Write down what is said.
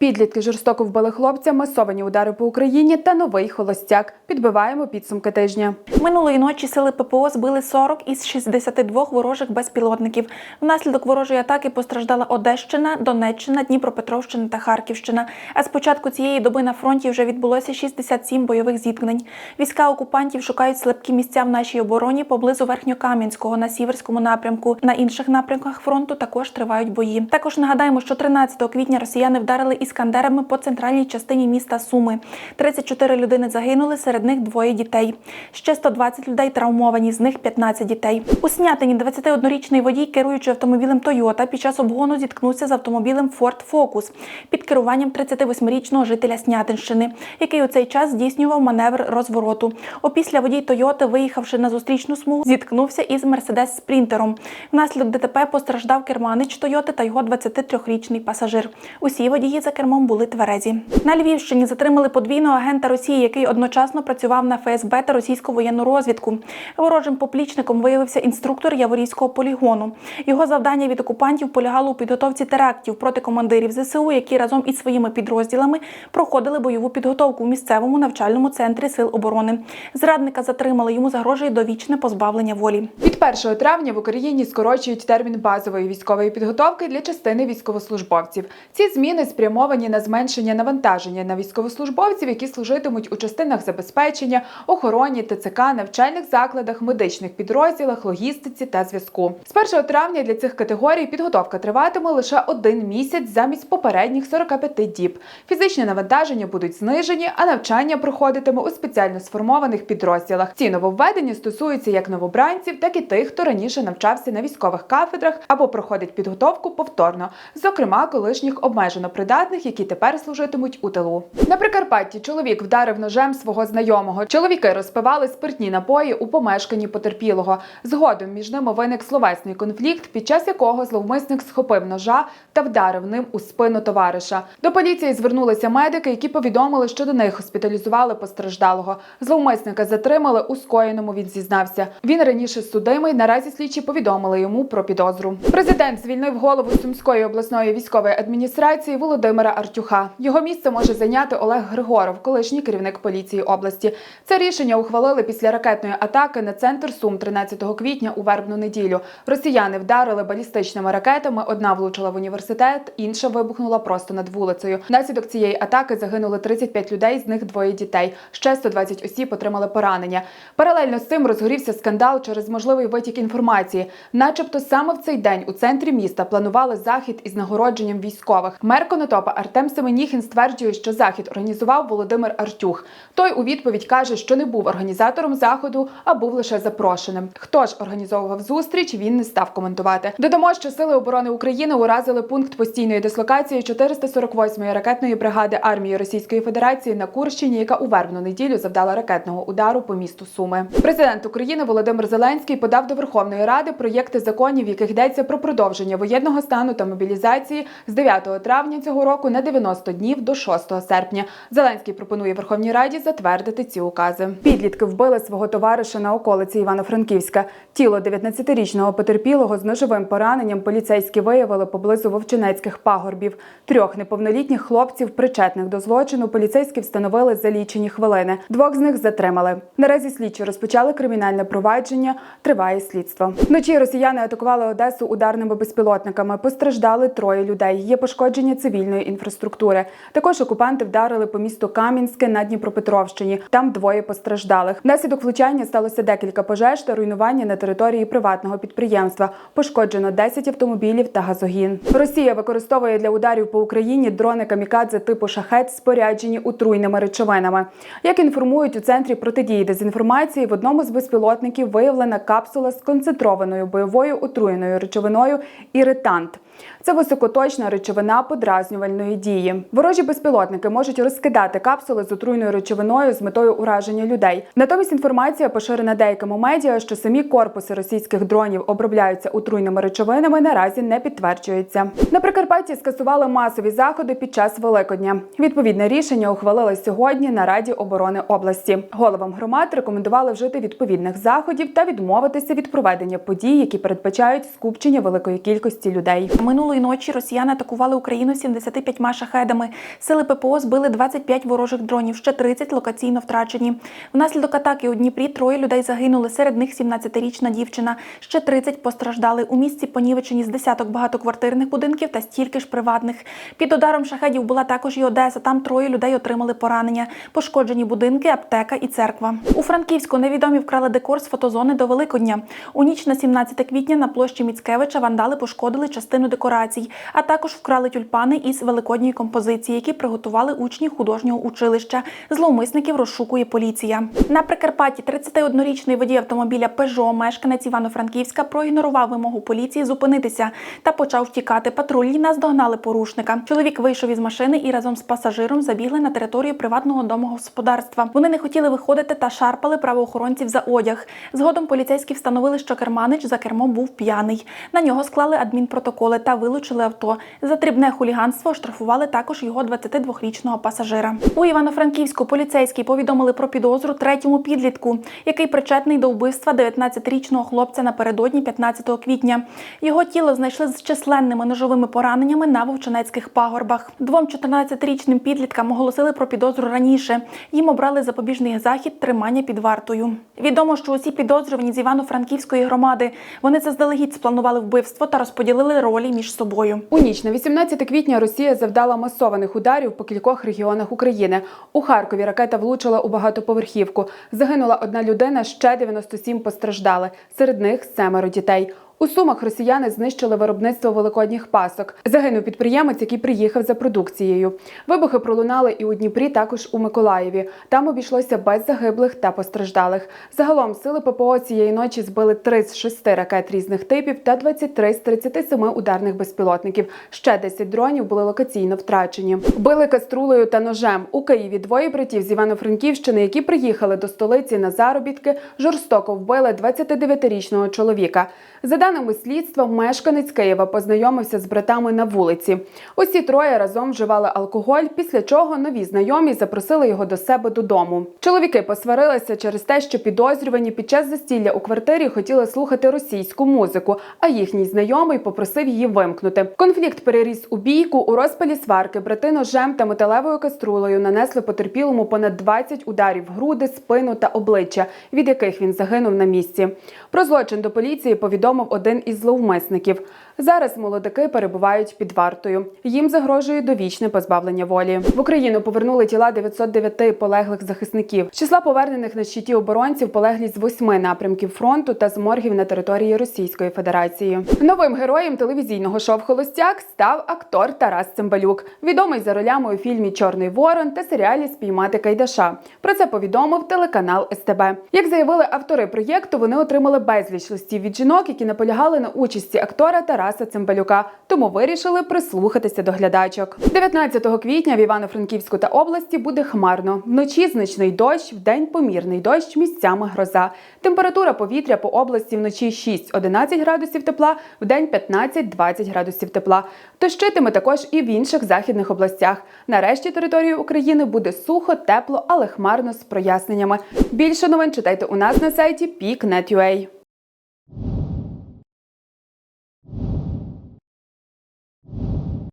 Підлітки жорстоко вбили хлопця, масовані удари по Україні та новий холостяк. Підбиваємо підсумки тижня. Минулої ночі сили ППО збили 40 із 62 ворожих безпілотників. Внаслідок ворожої атаки постраждала Одещина, Донеччина, Дніпропетровщина та Харківщина. А з початку цієї доби на фронті вже відбулося 67 бойових зіткнень. Війська окупантів шукають слабкі місця в нашій обороні поблизу Верхньокам'янського на сіверському напрямку. На інших напрямках фронту також тривають бої. Також нагадаємо, що 13 квітня росіяни вдарили іскандерами по центральній частині міста Суми. 34 людини загинули, серед них двоє дітей. Ще 120 людей травмовані, з них 15 дітей. У Снятині 21-річний водій, керуючи автомобілем Toyota, під час обгону зіткнувся з автомобілем Ford Focus під керуванням 38-річного жителя Снятинщини, який у цей час здійснював маневр розвороту. Опісля водій Toyota, виїхавши на зустрічну смугу, зіткнувся із Мерседес Спрінтером. Внаслідок ДТП постраждав керманич Toyota та його 23-річний пасажир. Усі водії за кермом були тверезі. На Львівщині затримали подвійного агента Росії, який одночасно працював на ФСБ та російську воєнну розвідку. Ворожим поплічником виявився інструктор Яворівського полігону. Його завдання від окупантів полягало у підготовці терактів проти командирів ЗСУ, які разом із своїми підрозділами проходили бойову підготовку у місцевому навчальному центрі сил оборони. Зрадника затримали. Йому загрожує довічне позбавлення волі. Від 1 травня в Україні скорочують термін базової військової підготовки для частини військовослужбовців. Ці зміни спрямовані на зменшення навантаження на військовослужбовців, які служитимуть у частинах забезпечення, охороні, ТЦК, навчальних закладах, медичних підрозділах, логістиці та зв'язку. З 1 травня для цих категорій підготовка триватиме лише один місяць замість попередніх 45 діб. Фізичні навантаження будуть знижені, а навчання проходитиме у спеціально сформованих підрозділах. Ці нововведення стосуються як новобранців, так і тих, хто раніше навчався на військових кафедрах або проходить підготовку повторно, зокрема колишніх обмежено придатних, які тепер служитимуть у тилу. На Прикарпатті чоловік вдарив ножем свого знайомого. Чоловіки розпивали спиртні напої у помешканні потерпілого. Згодом між ними виник словесний конфлікт, під час якого зловмисник схопив ножа та вдарив ним у спину товариша. До поліції звернулися медики, які повідомили, що до них госпіталізували постраждалого. Зловмисника затримали у скоєному. Він зізнався. Він раніше судимий. Наразі слідчі повідомили йому про підозру. Президент звільнив голову Сумської обласної військової адміністрації Володимира Артюха. Його місце може зайняти Олег Григоров, колишній керівник поліції області. Це рішення ухвалили після ракетної атаки на центр Сум 13 квітня у вербну неділю. Росіяни вдарили балістичними ракетами. Одна влучила в університет, інша вибухнула просто над вулицею. Внаслідок цієї атаки загинули 35 людей, з них двоє дітей. Ще 120 осіб отримали поранення. Паралельно з цим розгорівся скандал через можливий витік інформації. Начебто саме в цей день у центрі міста планували захід із нагородженням військових. Мер Конотопа Артем Семеніхін стверджує, що захід організував Володимир Артюх. Той у відповідь каже, що не був організатором заходу, а був лише запрошеним. Хто ж організовував зустріч, він не став коментувати. Додамо, що сили оборони України уразили пункт постійної дислокації 448-ї ракетної бригади армії Російської Федерації на Курщині, яка у вербну неділю завдала ракетного удару по місту Суми. Президент України Володимир Зеленський подав до Верховної Ради проєкти законів, яких йдеться про продовження воєнного стану та мобілізації з 9 травня цього року на 90 днів до 6 серпня. Зеленський пропонує Верховній Раді затвердити ці укази. Підлітки вбили свого товариша на околиці Івано-Франківська. Тіло 19-річного потерпілого з ножовим пораненням поліцейські виявили поблизу вовчинецьких пагорбів. Трьох неповнолітніх хлопців, причетних до злочину, поліцейські встановили за лічені хвилини. Двох з них затримали. Наразі слідчі розпочали кримінальне провадження. Триває слідство. Вночі росіяни атакували Одесу ударними безпілотниками. Постраждали троє людей. Є пошкодження цивільної інфраструктури. Також окупанти вдарили по місту Кам'янське на Дніпропетровщині. Там двоє постраждалих. Внаслідок влучання сталося декілька пожеж та руйнування на території приватного підприємства. Пошкоджено 10 автомобілів та газогін. Росія використовує для ударів по Україні дрони камікадзе типу шахет, споряджені отруйними речовинами. Як інформують у центрі протидії дезінформації, в одному з безпілотників виявлена капсула з концентрованою бойовою отруєною речовиною іритант. Це високоточна речовина подразнювальної дії. Ворожі безпілотники можуть розкидати капсули з отруйною речовиною з метою ураження людей. Натомість інформація, поширена деякими медіа, що самі корпуси російських дронів обробляються отруйними речовинами, наразі не підтверджується. На Прикарпатті скасували масові заходи під час Великодня. Відповідне рішення ухвалили сьогодні на Раді оборони області. Головам громад рекомендували вжити відповідних заходів та відмовитись утримуватися від проведення подій, які передбачають скупчення великої кількості людей. Минулої ночі росіяни атакували Україну 75 шахедами. Сили ППО збили 25 ворожих дронів, ще 30 локаційно втрачені. Внаслідок атаки у Дніпрі троє людей загинули. Серед них 17-річна дівчина. Ще 30 постраждали. У місті понівечені з десяток багатоквартирних будинків та стільки ж приватних. Під ударом шахедів була також і Одеса. Там троє людей отримали поранення. Пошкоджені будинки, аптека і церква. У Франківську невідомі вкрали декор з фотозони до Великодня. У ніч на 17 квітня на площі Міцкевича вандали пошкодили частину декорацій, а також вкрали тюльпани із великодньої композиції, які приготували учні художнього училища. Зловмисників розшукує поліція. На Прикарпатті 31-річний водій автомобіля Peugeot, мешканець Івано-Франківська, проігнорував вимогу поліції зупинитися та почав втікати. Патрульні наздогнали порушника. Чоловік вийшов із машини і разом з пасажиром забігли на територію приватного домогосподарства. Вони не хотіли виходити та шарпали правоохоронців за одяг. Згодом поліцейські встановили, що керманич за кермом був п'яний. На нього склали адмінпротоколи та вилучили авто. За дрібне хуліганство оштрафували також його 22-річного пасажира. У Івано-Франківську поліцейські повідомили про підозру третьому підлітку, який причетний до вбивства 19-річного хлопця напередодні 15 квітня. Його тіло знайшли з численними ножовими пораненнями на вовчанецьких пагорбах. Двом 14-річним підліткам оголосили про підозру раніше. Їм обрали запобіжний захід тримання під вартою. Відомо, що усі підозрювані з Івано-Франківської громади. Вони заздалегідь спланували вбивство та розподілили ролі між собою. У ніч на 18 квітня Росія завдала масованих ударів по кількох регіонах України. У Харкові ракета влучила у багатоповерхівку. Загинула одна людина, ще 97 постраждали. Серед них семеро дітей. У Сумах росіяни знищили виробництво великодніх пасок. Загинув підприємець, який приїхав за продукцією. Вибухи пролунали і у Дніпрі, також у Миколаєві. Там обійшлося без загиблих та постраждалих. Загалом сили ППО цієї ночі збили 3 з 6 ракет різних типів та 23 з 37 ударних безпілотників. Ще 10 дронів були локаційно втрачені. Били каструлею та ножем. У Києві двоє братів з Івано-Франківщини, які приїхали до столиці на заробітки, жорстоко вбили 29-річного чоловіка. За даними слідства, мешканець Києва познайомився з братами на вулиці. Усі троє разом вживали алкоголь, після чого нові знайомі запросили його до себе додому. Чоловіки посварилися через те, що підозрювані під час застілля у квартирі хотіли слухати російську музику, а їхній знайомий попросив її вимкнути. Конфлікт переріс у бійку. У розпалі сварки брати ножем та металевою каструлею нанесли потерпілому понад 20 ударів груди, спину та обличчя, від яких він загинув на місці. Про злочин до поліції повідомив один із зловмисників. Зараз молодики перебувають під вартою. Їм загрожує довічне позбавлення волі. В Україну повернули тіла 909 полеглих захисників. Числа повернених на щиті оборонців полеглі з восьми напрямків фронту та з моргів на території Російської Федерації. Новим героєм телевізійного шоу Холостяк став актор Тарас Цимбалюк, відомий за ролями у фільмі Чорний Ворон та серіалі Спіймати Кайдаша. Про це повідомив телеканал СТБ. Як заявили автори проєкту, вони отримали безліч листів від жінок, які наполягали на участі актора Тараса Цимбалюка, тому вирішили прислухатися до глядачок. 19 квітня в Івано-Франківську та області буде хмарно. Вночі значний дощ, вдень помірний дощ, місцями гроза. Температура повітря по області вночі 6-11 градусів тепла, вдень 15-20 градусів тепла. Дощитиме також і в інших західних областях. Нарешті території України буде сухо, тепло, але хмарно з проясненнями. Більше новин читайте у нас на сайті peak.net.ua.